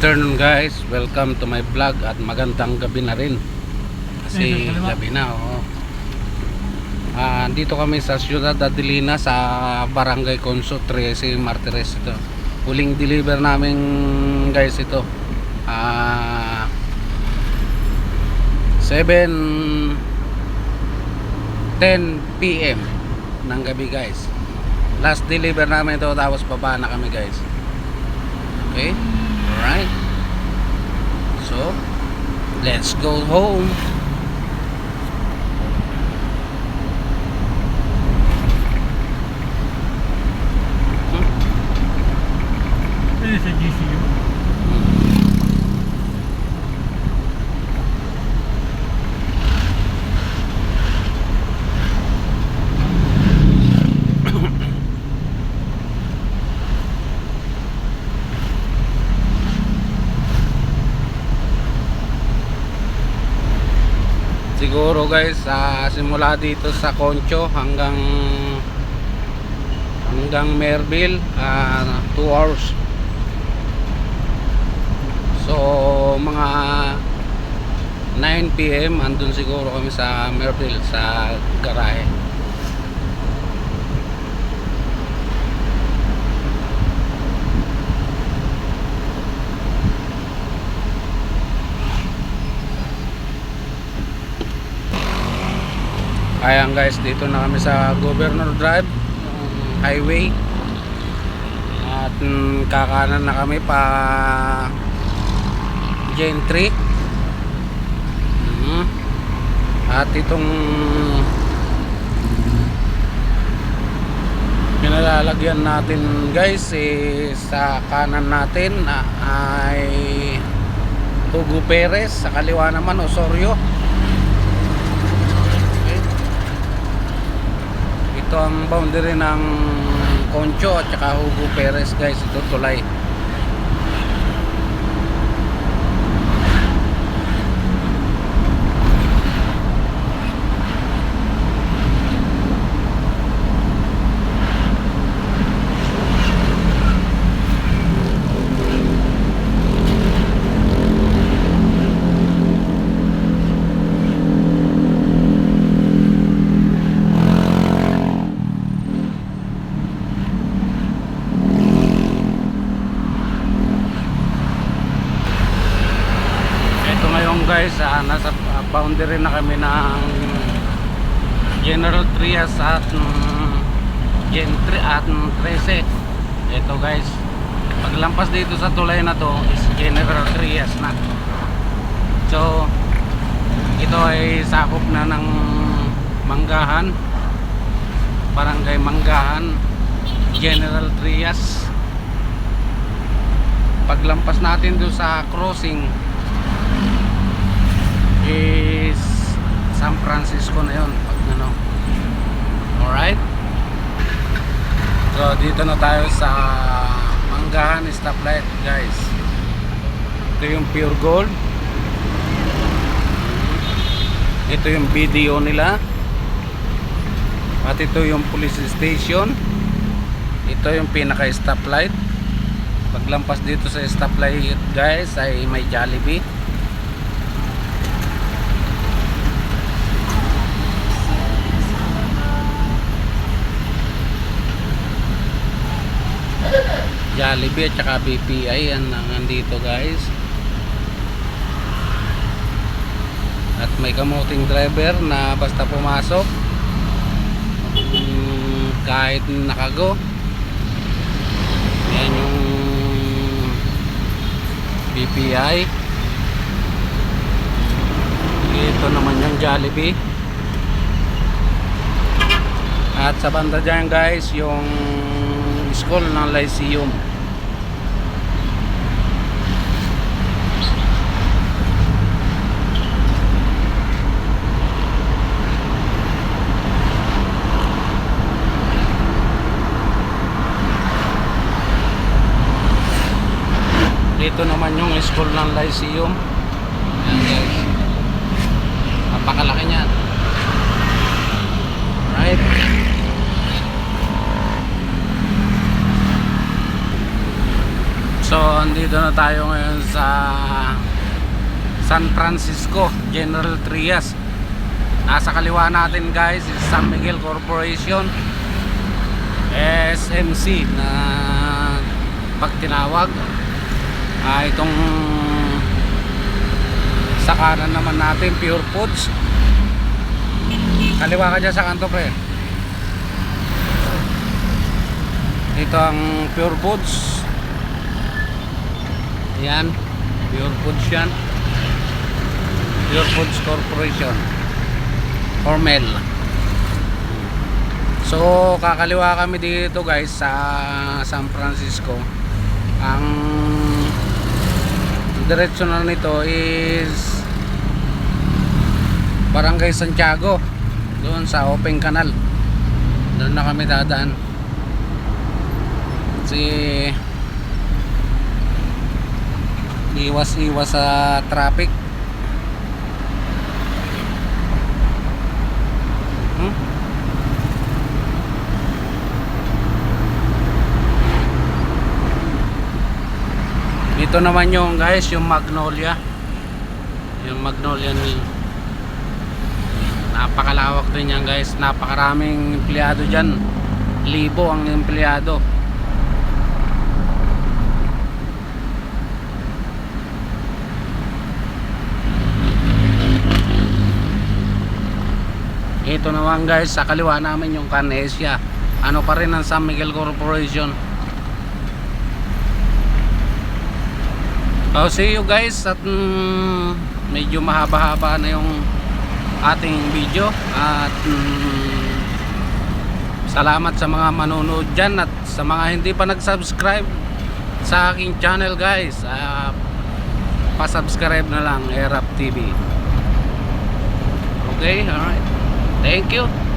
afternoon guys, welcome to my vlog at magandang gabi na rin. Kasi gabi na, oo. Ah, dito kami sa Ciudad Adelina sa Barangay Conso 13 Martires ito. Huling deliver namin guys ito. Ah 7 10 PM ng gabi guys. Last deliver namin ito tapos baba na kami guys. Okay? Alright. So, let's go home. Siguro guys, sa simula dito sa Concho hanggang hanggang Merville, 2 hours. So, mga 9 PM andun siguro kami sa Merville sa garahe. Ayan guys, dito na kami sa Governor Drive, highway. At mm, kakanan na kami pa Gentry. Mhm. At itong pinalalagyan natin guys eh, sa kanan natin ah, ay Hugo Perez sa kaliwa naman Osorio ito ang boundary ng Concho at saka Hugo Perez guys. Ito tulay Ito ngayon guys, ah, nasa ah, boundary na kami ng General Trias at Gen 3 at mm, 13. Ito guys, paglampas dito sa tulay na to is General Trias na. So, ito ay sakop na ng Manggahan, Barangay Manggahan, General Trias. Paglampas natin doon sa crossing, is San Francisco na yon pag ano. Alright? So dito na tayo sa Manggahan stoplight guys. Ito yung pure gold. Ito yung video nila. At ito yung police station. Ito yung pinaka stoplight paglampas dito sa stoplight guys ay may Jollibee Jollibee at saka BPI yan ang nandito guys. At may kamuting driver na basta pumasok. Mm, kahit nakago. Yan yung BPI ito naman yung Jollibee. At sa banda dyan guys yung school ng Lyceum dito naman yung school ng Lyceum yan guys napakalaki niyan right So andito na tayo ngayon sa San Francisco, General Trias. Nasa kaliwa natin guys San Miguel Corporation. SMC na pag tinawag. Ah, itong sa kanan naman natin Pure Foods. Kaliwa ka dyan sa kanto pre. Ito ang Pure Foods. Yan. Pure Foods yan. Pure Foods Corporation. Hormel. So, kakaliwa kami dito guys sa San Francisco. Ang direksyon na nito is Barangay Santiago. Doon sa Open Canal. Doon na kami dadaan. Kasi iwas-iwas sa traffic. Hmm? Ito naman yung guys, yung Magnolia. Yung Magnolia Mill. Napakalawak din yan guys. Napakaraming empleyado dyan. Libo ang empleyado. Ito naman guys, sa kaliwa namin yung Canesia. Ano pa rin ang San Miguel Corporation. Oh, see you guys at mm, medyo mahaba-haba na yung ating video at mm, salamat sa mga manonood dyan at sa mga hindi pa nag-subscribe sa aking channel guys. Ah, pa-subscribe na lang Erap TV okay alright. Thank you